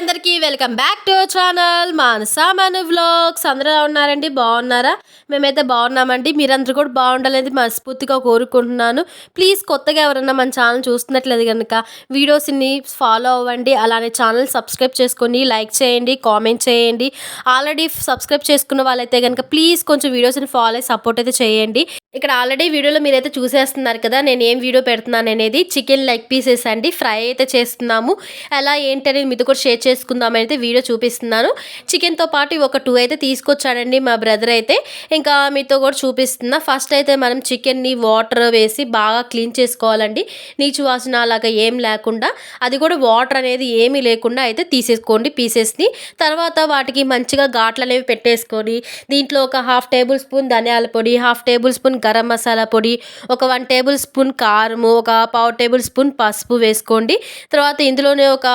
అందరికీ welcome back to channel Manasa మన vlogs. అందరూ ఉన్నారండి? బాగున్నారా? మేమైతే బాగున్నామండి. మీరందరూ కూడా బాగుండాలని మనస్ఫూర్తిగా కోరుకుంటున్నాను. ప్లీజ్ కొత్తగా ఎవరన్నా మన ఛానల్ చూస్తున్నట్లేదు కనుక వీడియోస్ని ఫాలో అవ్వండి. అలానే ఛానల్ సబ్స్క్రైబ్ చేసుకొని లైక్ చేయండి కామెంట్ చేయండి. ఆల్రెడీ సబ్స్క్రైబ్ చేసుకున్న వాళ్ళైతే కనుక ప్లీజ్ కొంచెం వీడియోస్ని ఫాలో అయ్యి సపోర్ట్ అయితే చేయండి. ఇక్కడ ఆల్రెడీ వీడియోలో మీరైతే చూసేస్తున్నారు కదా నేను ఏం వీడియో పెడుతున్నాను అనేది చికెన్ లెగ్ పీసెస్ అండి. ఫ్రై అయితే చేస్తున్నాము. ఎలా ఏంటి అనేది మీతో కూడా షేర్ చేసుకుందామని అయితే వీడియో చూపిస్తున్నాను. చికెన్తో పాటు ఒక టూ అయితే తీసుకొచ్చాడండి మా బ్రదర్ అయితే. ఇంకా మీతో కూడా చూపిస్తున్నా. ఫస్ట్ అయితే మనం చికెన్ని వాటర్ వేసి బాగా క్లీన్ చేసుకోవాలండి. నీచు వాసన అలాగా ఏం లేకుండా. అది కూడా వాటర్ అనేది ఏమీ లేకుండా అయితే తీసేసుకోండి పీసెస్ని. తర్వాత వాటికి మంచిగా ఘాట్లు అనేవి పెట్టేసుకొని దీంట్లో ఒక హాఫ్ టేబుల్ స్పూన్ ధనియాల పొడి half tablespoon garam masala పొడి ఒక వన్ టేబుల్ స్పూన్ కారము ఒక పావు టేబుల్ స్పూన్ పసుపు వేసుకోండి. తర్వాత ఇందులోనే ఒక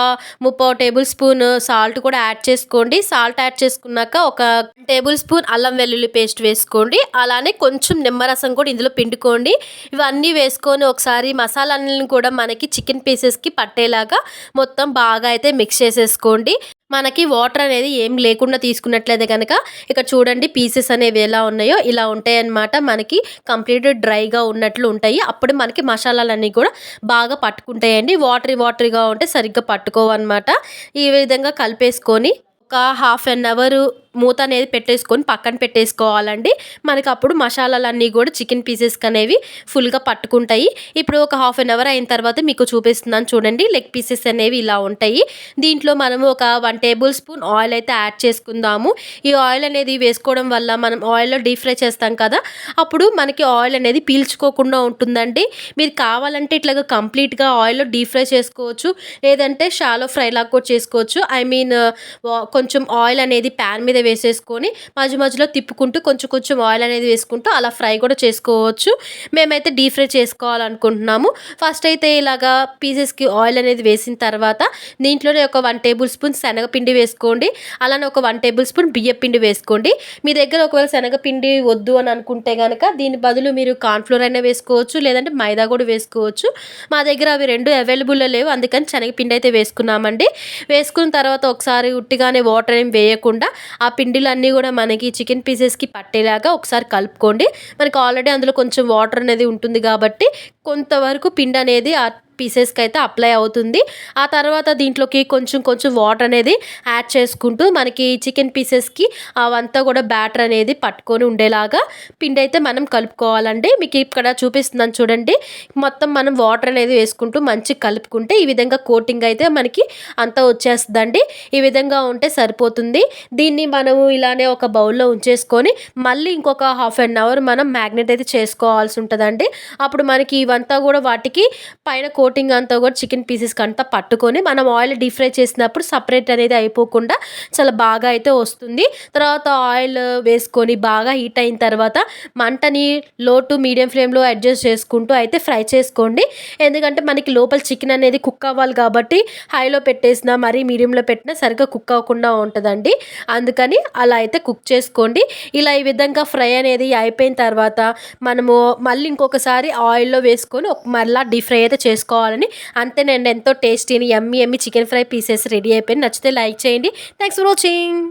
ముప్పావు టేబుల్ స్పూన్ స్పూన్ సాల్ట్ కూడా యాడ్ చేసుకోండి. సాల్ట్ యాడ్ చేసుకున్నాక ఒక టేబుల్ స్పూన్ అల్లం వెల్లుల్లి పేస్ట్ వేసుకోండి. అలానే కొంచెం నిమ్మరసం కూడా ఇందులో పిండుకోండి. ఇవన్నీ వేసుకొని ఒకసారి మసాలాలను కూడా మనకి చికెన్ పీసెస్కి పట్టేలాగా మొత్తం బాగా అయితే మిక్స్ చేసేసుకోండి. మనకి వాటర్ అనేది ఏం లేకుండా తీసుకున్నట్లయితే కనుక ఇక్కడ చూడండి పీసెస్ అనేవి ఎలా ఉన్నాయో ఇలా ఉంటాయి అన్నమాట. మనకి కంప్లీట్ డ్రైగా ఉన్నట్లు ఉంటాయి. అప్పుడు మనకి మసాలాలన్నీ కూడా బాగా పట్టుకుంటాయండి. వాటరీ వాటరీగా ఉంటే సరిగ్గా పట్టుకోవన్నమాట. ఈ విధంగా కలిపేసుకొని ఒక హాఫ్ అన్ అవర్ మూత అనేది పెట్టేసుకొని పక్కన పెట్టేసుకోవాలండి. మనకి అప్పుడు మసాలాలన్నీ కూడా చికెన్ పీసెస్కి అనేవి ఫుల్గా పట్టుకుంటాయి. ఇప్పుడు ఒక హాఫ్ అన్ అవర్ అయిన తర్వాత మీకు చూపిస్తున్నాను చూడండి. లెగ్ పీసెస్ అనేవి ఇలా ఉంటాయి. దీంట్లో మనము ఒక వన్ టేబుల్ స్పూన్ ఆయిల్ అయితే యాడ్ చేసుకుందాము. ఈ ఆయిల్ అనేది వేసుకోవడం వల్ల మనం ఆయిల్లో డీప్ ఫ్రై చేస్తాం కదా అప్పుడు మనకి ఆయిల్ అనేది పీల్చుకోకుండా ఉంటుందండి. మీరు కావాలంటే ఇట్లాగా కంప్లీట్గా ఆయిల్లో డీప్ ఫ్రై చేసుకోవచ్చు. లేదంటే షాలో ఫ్రై లాగా కూడా చేసుకోవచ్చు. ఐ మీన్ కొంచెం ఆయిల్ అనేది ప్యాన్ మీద వేసేసుకొని మధ్య మధ్యలో తిప్పుకుంటూ కొంచెం కొంచెం ఆయిల్ అనేది వేసుకుంటూ అలా ఫ్రై కూడా చేసుకోవచ్చు. మేమైతే డీప్ ఫ్రై చేసుకోవాలనుకుంటున్నాము. ఫస్ట్ అయితే ఇలాగా పీసెస్కి ఆయిల్ అనేది వేసిన తర్వాత దీంట్లోనే ఒక వన్ టేబుల్ స్పూన్ శనగపిండి వేసుకోండి. అలానే ఒక వన్ టేబుల్ స్పూన్ బియ్యపిండి వేసుకోండి. మీ దగ్గర ఒకవేళ శనగపిండి వద్దు అని అనుకుంటే కనుక దీని బదులు మీరు కార్న్ఫ్లోర్ అయినా వేసుకోవచ్చు లేదంటే మైదా కూడా వేసుకోవచ్చు. మా దగ్గర అవి రెండు అవైలబుల్లో లేవు అందుకని శనగపిండి అయితే వేసుకున్నామండి. వేసుకున్న తర్వాత ఒకసారి ఉట్టిగానే వాటర్ ఏం వేయకుండా ఆ పిండిలన్నీ కూడా మనకి చికెన్ పీసెస్కి పట్టేలాగా ఒకసారి కలుపుకోండి. మనకి ఆల్రెడీ అందులో కొంచెం వాటర్ అనేది ఉంటుంది కాబట్టి కొంతవరకు పిండి అనేది ఆ పీసెస్కి అయితే అప్లై అవుతుంది. ఆ తర్వాత దీంట్లోకి కొంచెం కొంచెం వాటర్ అనేది యాడ్ చేసుకుంటూ మనకి చికెన్ పీసెస్కి అవంతా కూడా బ్యాటర్ అనేది పట్టుకొని ఉండేలాగా పిండి అయితే మనం కలుపుకోవాలండి. మీకు ఇక్కడ చూపిస్తున్నాను చూడండి. మొత్తం మనం వాటర్ అనేది వేసుకుంటూ మంచిగా కలుపుకుంటే ఈ విధంగా కోటింగ్ అయితే మనకి అంతా వచ్చేస్తుందండి. ఈ విధంగా ఉంటే సరిపోతుంది. దీన్ని మనము ఇలానే ఒక బౌల్లో ఉంచేసుకొని మళ్ళీ ఇంకొక హాఫ్ అన్ అవర్ మనం మ్యాగ్నెట్ అయితే చేసుకోవాల్సి ఉంటుందండి. అప్పుడు మనకి ఇవంతా కూడా వాటికి పైన కోటింగ్ అంతా కూడా చికెన్ పీసెస్కి అంతా పట్టుకొని మనం ఆయిల్ డీప్ ఫ్రై చేసినప్పుడు సపరేట్ అనేది అయిపోకుండా చాలా బాగా అయితే వస్తుంది. తర్వాత ఆయిల్ వేసుకొని బాగా హీట్ అయిన తర్వాత మంటని లో టు మీడియం ఫ్లేమ్లో అడ్జస్ట్ చేసుకుంటూ అయితే ఫ్రై చేసుకోండి. ఎందుకంటే మనకి లోపల చికెన్ అనేది కుక్ అవ్వాలి కాబట్టి హైలో పెట్టేసినా మరీ మీడియంలో పెట్టినా సరిగ్గా కుక్ అవ్వకుండా ఉంటుందండి. అందుకని అలా అయితే కుక్ చేసుకోండి. ఇలా ఈ విధంగా ఫ్రై అనేది అయిపోయిన తర్వాత మనము మళ్ళీ ఇంకొకసారి ఆయిల్లో వేసుకొని మళ్ళీ డీప్ ఫ్రై అయితే చేసుకోవాలని అంతేనండి. ఎంతో టేస్టీని ఎమ్మి ఎమ్మి చికెన్ ఫ్రై పీసెస్ రెడీ అయిపోయింది. నచ్చితే లైక్ చేయండి. Thanks for watching.